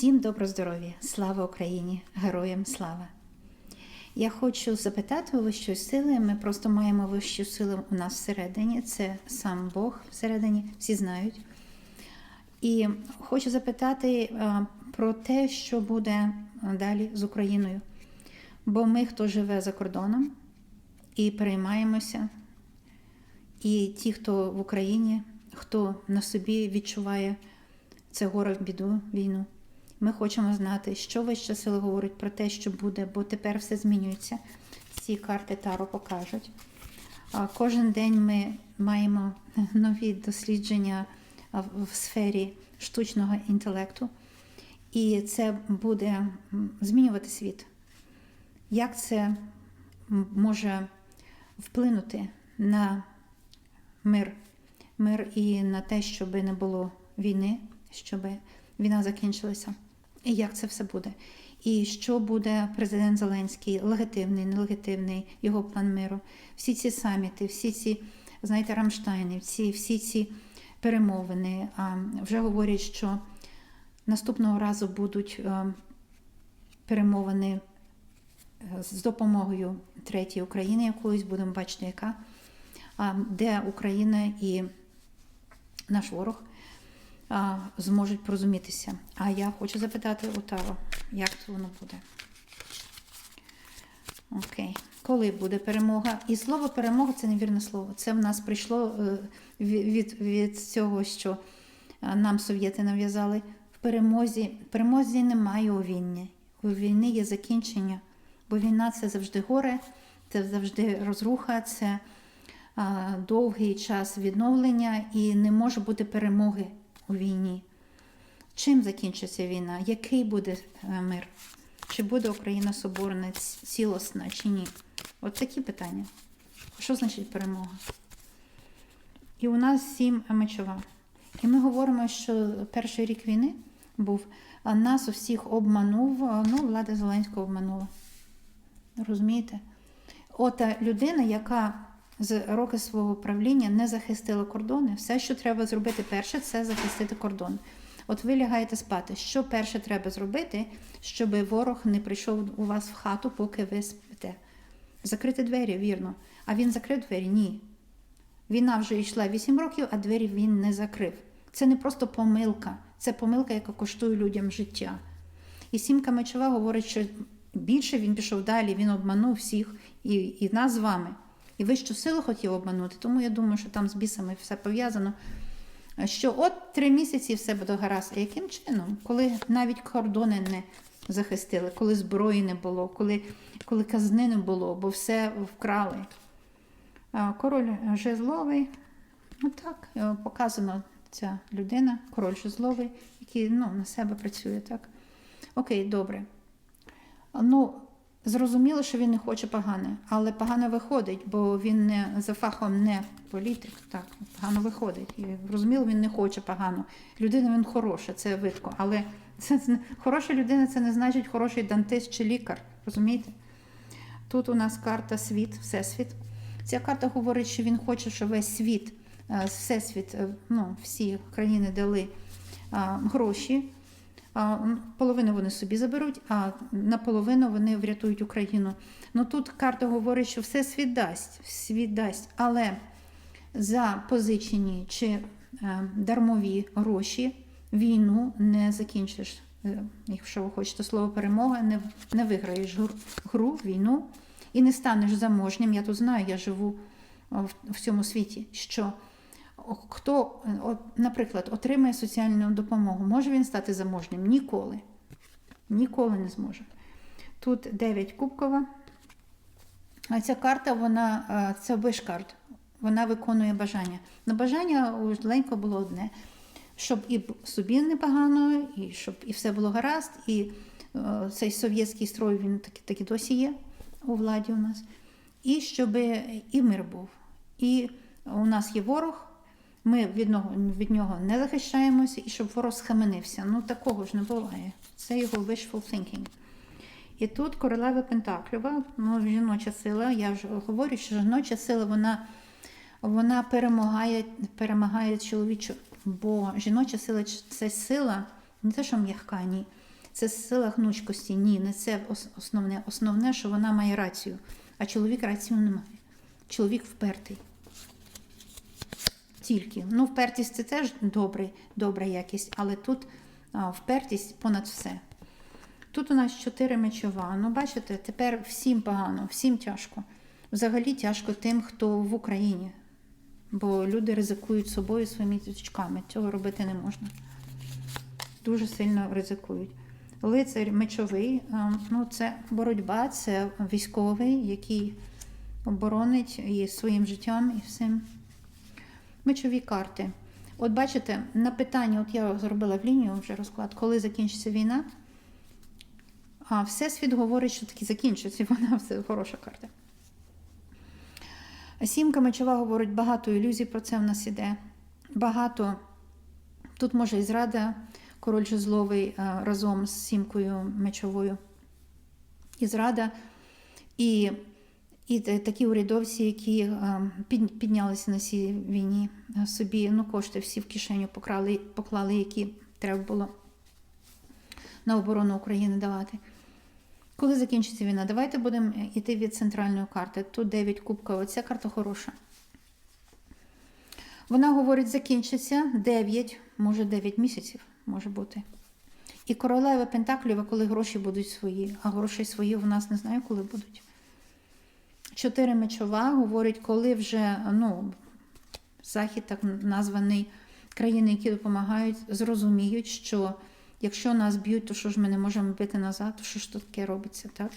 Всім добро здоров'я! Слава Україні! Героям слава! Я хочу запитати у вищої сили. Ми просто маємо вищу силу у нас всередині. Це сам Бог всередині, всі знають. І хочу запитати е, про те, що буде далі з Україною. Бо ми, хто живе за кордоном, і переймаємося, і ті, хто в Україні, хто на собі відчуває це горе в біду, війну. Ми хочемо знати, що вища сила говорить про те, що буде, бо тепер все змінюється. Ці карти Таро покажуть. Кожен день ми маємо нові дослідження в сфері штучного інтелекту, і це буде змінювати світ. Як це може вплинути на мир, мир і на те, щоб не було війни, щоб війна закінчилася? І як це все буде? І що буде президент Зеленський, легітимний, нелегітимний, його план миру? Всі ці саміти, всі ці, знаєте, Рамштайни, всі, всі ці перемовини а, вже говорять, що наступного разу будуть перемовини е, з допомогою третьої України якоїсь, будемо бачити, яка, де Україна і наш ворог а, зможуть порозумітися. А я хочу запитати у Таро, як це воно буде. Окей. Коли буде перемога? І слово перемога це невірне слово. Це в нас прийшло е, від, від, цього, що е, нам совєти нав'язали. В перемозі, перемозі немає у війні. У війни є закінчення. Бо війна це завжди горе, це завжди розруха, це а, довгий час відновлення і не може бути перемоги у війні. Чим закінчиться війна? Який буде е, мир? Чи буде Україна соборна, ц- цілісна, чи ні? От такі питання. Що значить перемога? І у нас сім мечова. І ми говоримо, що перший рік війни був, а нас усіх обманув, ну, влада Зеленського обманула. Розумієте? Ота людина, яка з роки свого правління не захистила кордони, все, що треба зробити перше, це захистити кордон. От ви лягаєте спати. Що перше треба зробити, щоб ворог не прийшов у вас в хату, поки ви спите? Закрити двері, вірно. А він закрив двері? Ні. Війна вже йшла 8 років, а двері він не закрив. Це не просто помилка, це помилка, яка коштує людям життя. І сімка мечова говорить, що більше він пішов далі, він обманув всіх і, і нас з вами. І вищу силу хотів обманути, тому я думаю, що там з бісами все пов'язано. Що от три місяці все буде гаразд. А яким чином? Коли навіть кордони не захистили, коли зброї не було, коли, коли казни не було, бо все вкрали. Король жезловий, ну так, е, показано ця людина, король жезловий, який ну, на себе працює, так? Окей, добре. Ну, зрозуміло, що він не хоче погане, але погано виходить, бо він не за фахом не політик. Так, погано виходить. І зрозуміло, він не хоче погано. Людина він хороша, це видко. Але це, це- хороша людина це не значить хороший дантист чи лікар. Розумієте? Тут у нас карта світ, всесвіт. Ця карта говорить, що він хоче, щоб весь світ, е, всесвіт, е, ну, всі країни дали гроші. Половину вони собі заберуть, а наполовину вони врятують Україну. Ну тут карта говорить, що все світ дасть, світ дасть, але за позичені чи е, дармові гроші війну не закінчиш. Е, Якщо ви хочете слово перемога, не, не виграєш гру, війну і не станеш заможнім. Я тут знаю, я живу в, в цьому світі. що Хто, от, наприклад, отримає соціальну допомогу, може він стати заможним? Ніколи. Ніколи не зможе. Тут 9 кубкова. А ця карта, вона це виш-карт. Вона виконує бажання. На бажання у було одне: щоб і собі непогано, і щоб і все було гаразд, і е, цей совєтський строй він таки, таки досі є у владі у нас. І щоб і мир був. І у нас є ворог, ми від нього, від нього не захищаємося, і щоб ворог схаменився. Ну такого ж не буває. Це його wishful thinking. І тут королева Пентаклюва, ну, жіноча сила, я вже говорю, що жіноча сила вона, вона перемагає, перемагає чоловічу, бо жіноча сила це сила не те, що м'яка, ні. Це сила гнучкості. Ні, не це основне. Основне, що вона має рацію. А чоловік рацію не має. Чоловік впертий. Тільки. Ну, впертість це теж добрий, добра якість, але тут а, впертість понад все. Тут у нас чотири мечова. Ну, бачите, тепер всім погано, всім тяжко. Взагалі тяжко тим, хто в Україні. Бо люди ризикують собою своїми діточками. Цього робити не можна. Дуже сильно ризикують. Лицар мечовий, ну це боротьба, це військовий, який оборонить і своїм життям, і всім. Мечові карти. От бачите, на питання, от я зробила в лінію вже розклад, коли закінчиться війна. А Всесвіт говорить, що таки закінчиться, вона все хороша карта. Сімка мечова говорить багато ілюзій про це в нас іде. Багато. Тут може і зрада, король жезловий разом з сімкою мечовою. І зрада, і, і такі урядовці, які піднялися на цій війні собі, ну, кошти всі в кишеню покрали, поклали, які треба було на оборону України давати. Коли закінчиться війна, давайте будемо йти від центральної карти. Тут 9 кубка, оця карта хороша. Вона говорить, закінчиться 9, може 9 місяців, може бути. І королева Пентаклєва, коли гроші будуть свої, а гроші свої в нас не знаю, коли будуть. Чотири мечова говорить, коли вже ну, Захід, так названий, країни, які допомагають, зрозуміють, що якщо нас б'ють, то що ж ми не можемо бити назад, то що ж таке робиться, так?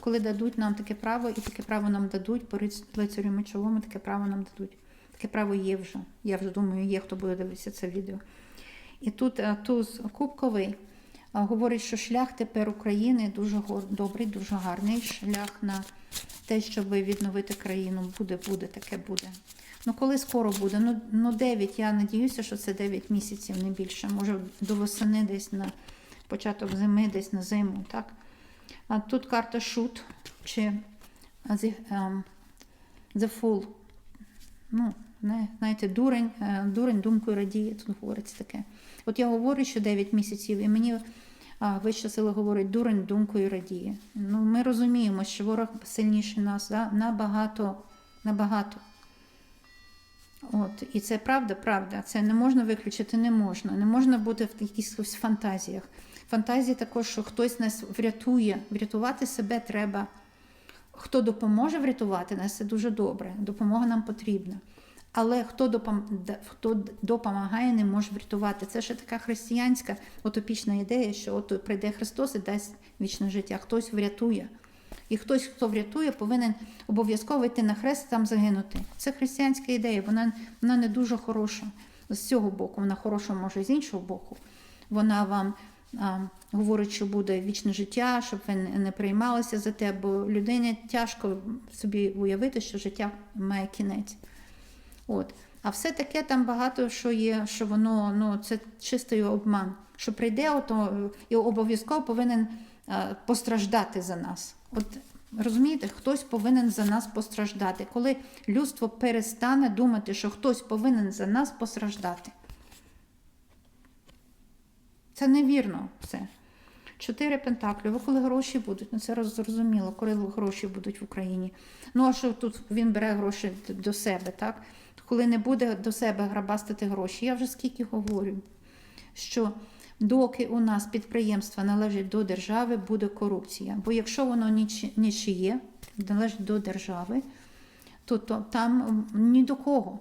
Коли дадуть нам таке право, і таке право нам дадуть, по лицарю мечовому таке право нам дадуть. Таке право є вже. Я вже думаю, є хто буде дивитися це відео. І тут е, туз кубковий говорить, що шлях тепер України дуже добрий, дуже гарний. Шлях на те, щоб відновити країну. Буде, буде, таке буде. Ну, коли скоро буде? Ну, ну 9, я надіюся, що це 9 місяців, не більше. Може, до восени десь на початок зими, десь на зиму, так? А тут карта шут чи ем, the Fool. Ну, не, знаєте, дурень, е, дурень думкою радіє, тут говориться таке. От я говорю, що 9 місяців, і мені а, вища сила говорить, дурень думкою радіє. Ну, ми розуміємо, що ворог сильніший нас да? набагато, набагато. От, і це правда, правда. Це не можна виключити, не можна. Не можна бути в якихось фантазіях. Фантазії також, що хтось нас врятує. Врятувати себе треба. Хто допоможе врятувати нас, це дуже добре. Допомога нам потрібна. Але хто, допом... хто допомагає, не може врятувати. Це ще така християнська утопічна ідея, що от прийде Христос і дасть вічне життя. Хтось врятує. І хтось, хто врятує, повинен обов'язково йти на хрест і там загинути. Це християнська ідея, вона, вона не дуже хороша з цього боку, вона хороша може з іншого боку. Вона вам а, говорить, що буде вічне життя, щоб ви не приймалися за те, бо людині тяжко собі уявити, що життя має кінець. От. А все таке там багато що є, що воно ну, це чистий обман. Що прийде, ото, і обов'язково повинен е, постраждати за нас. От розумієте, хтось повинен за нас постраждати. Коли людство перестане думати, що хтось повинен за нас постраждати. Це невірно все. Чотири пентаклі. Коли гроші будуть? Ну це зрозуміло, коли гроші будуть в Україні. Ну а що тут він бере гроші до себе, так? Коли не буде до себе грабастити гроші, я вже скільки говорю, що доки у нас підприємства належать до держави, буде корупція. Бо якщо воно нічиє, належить до держави, то, то там ні до кого.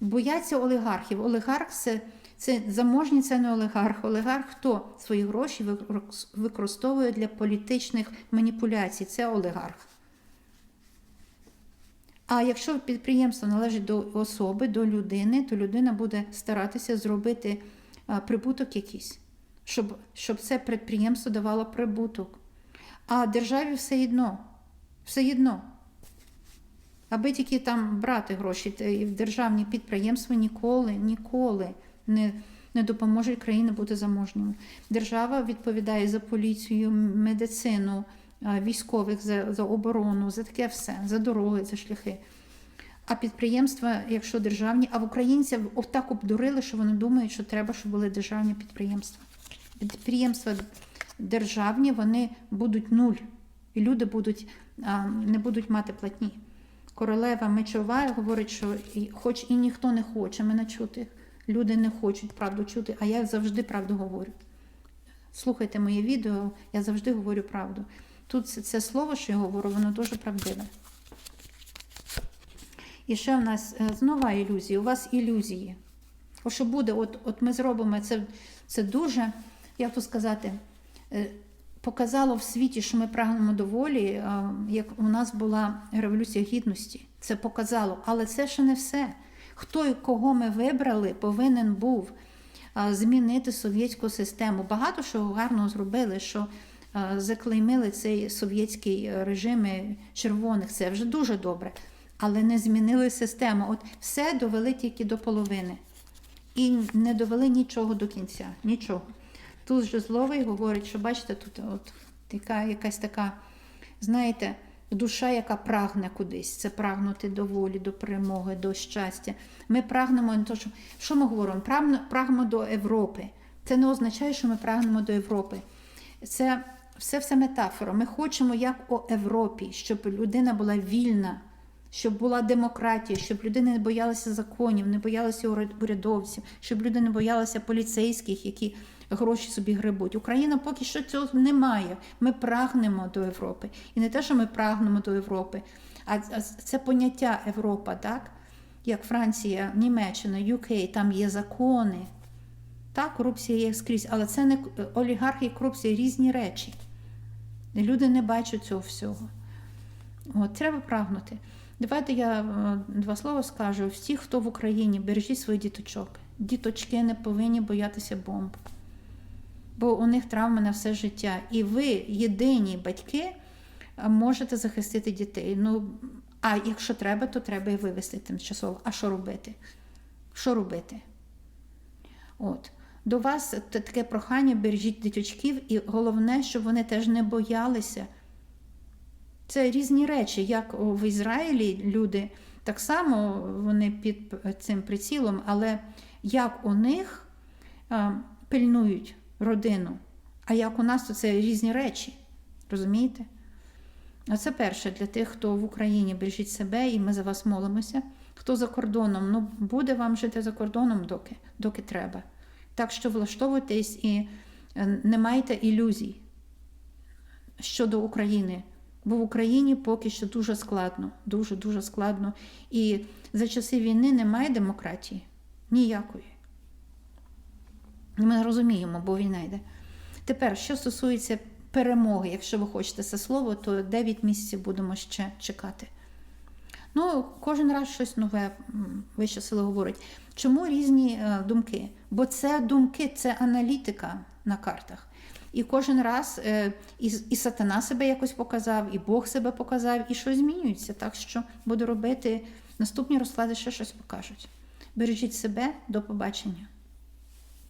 Бояться олігархів. Олігарх це, це заможні, це не олігарх. Олігарх хто свої гроші використовує для політичних маніпуляцій. Це олігарх. А якщо підприємство належить до особи, до людини, то людина буде старатися зробити прибуток якийсь, щоб, щоб це підприємство давало прибуток. А державі все одно, все одно. Аби тільки там брати гроші, в державні підприємства ніколи, ніколи не, не допоможуть країні бути заможними. Держава відповідає за поліцію, медицину, військових, за, за оборону, за таке все, за дороги, за шляхи. А підприємства, якщо державні, а в українців отак обдурили, що вони думають, що треба, щоб були державні підприємства. Підприємства державні, вони будуть нуль. І люди будуть, не будуть мати платні. Королева мечова говорить, що хоч і ніхто не хоче мене чути, люди не хочуть правду чути, а я завжди правду говорю. Слухайте моє відео, я завжди говорю правду. Тут це, слово, що я говорю, воно дуже правдиве. І ще в нас е, нова ілюзія. У вас ілюзії. О, що буде, от, от ми зробимо це, це дуже, як то сказати, е, показало в світі, що ми прагнемо до волі, е, як у нас була революція гідності. Це показало, але це ще не все. Хто і кого ми вибрали, повинен був е, змінити совєтську систему. Багато що гарно зробили, що е, заклеймили цей совєтський режим червоних. Це вже дуже добре. Але не змінили систему. От все довели тільки до половини. І не довели нічого до кінця. Нічого. Тут же зловий говорить, що бачите, тут от така якась така, знаєте, душа, яка прагне кудись. Це прагнути до волі, до перемоги, до щастя. Ми прагнемо не то, що, що ми говоримо? Прагнемо, прагнемо до Європи. Це не означає, що ми прагнемо до Європи. Це все все метафора. Ми хочемо, як у Європі, щоб людина була вільна, щоб була демократія, щоб люди не боялися законів, не боялися урядовців, щоб люди не боялися поліцейських, які гроші собі грибуть. Україна поки що цього немає. Ми прагнемо до Європи. І не те, що ми прагнемо до Європи, а це поняття Європа, так? Як Франція, Німеччина, UK, там є закони. Так, корупція є скрізь, але це не олігархи і корупція різні речі. Люди не бачать цього всього. От, треба прагнути. Давайте я е, два слова скажу. Всі, хто в Україні, бережіть своїх діточок. Діточки не повинні боятися бомб, бо у них травми на все життя. І ви, єдині батьки, е, можете захистити дітей. Ну, а якщо треба, то треба і вивезти тимчасово. А що робити? Що робити? От. До вас таке прохання, бережіть діточків, і головне, щоб вони теж не боялися. Це різні речі, як в Ізраїлі люди так само вони під цим прицілом, але як у них пильнують родину, а як у нас, то це різні речі. Розумієте? А це перше для тих, хто в Україні бережіть себе, і ми за вас молимося. Хто за кордоном, ну буде вам жити за кордоном, доки, доки треба. Так що влаштовуйтесь і не майте ілюзій щодо України. Бо в Україні поки що дуже складно, дуже дуже складно. І за часи війни немає демократії ніякої. Ми розуміємо, бо війна йде. Тепер, що стосується перемоги, якщо ви хочете це слово, то 9 місяців будемо ще чекати. Ну, кожен раз щось нове вища сила говорить. Чому різні е, думки? Бо це думки, це аналітика на картах. І кожен раз е, і, і сатана себе якось показав, і Бог себе показав, і щось змінюється. Так що буду робити наступні розклади, ще щось покажуть. Бережіть себе, до побачення.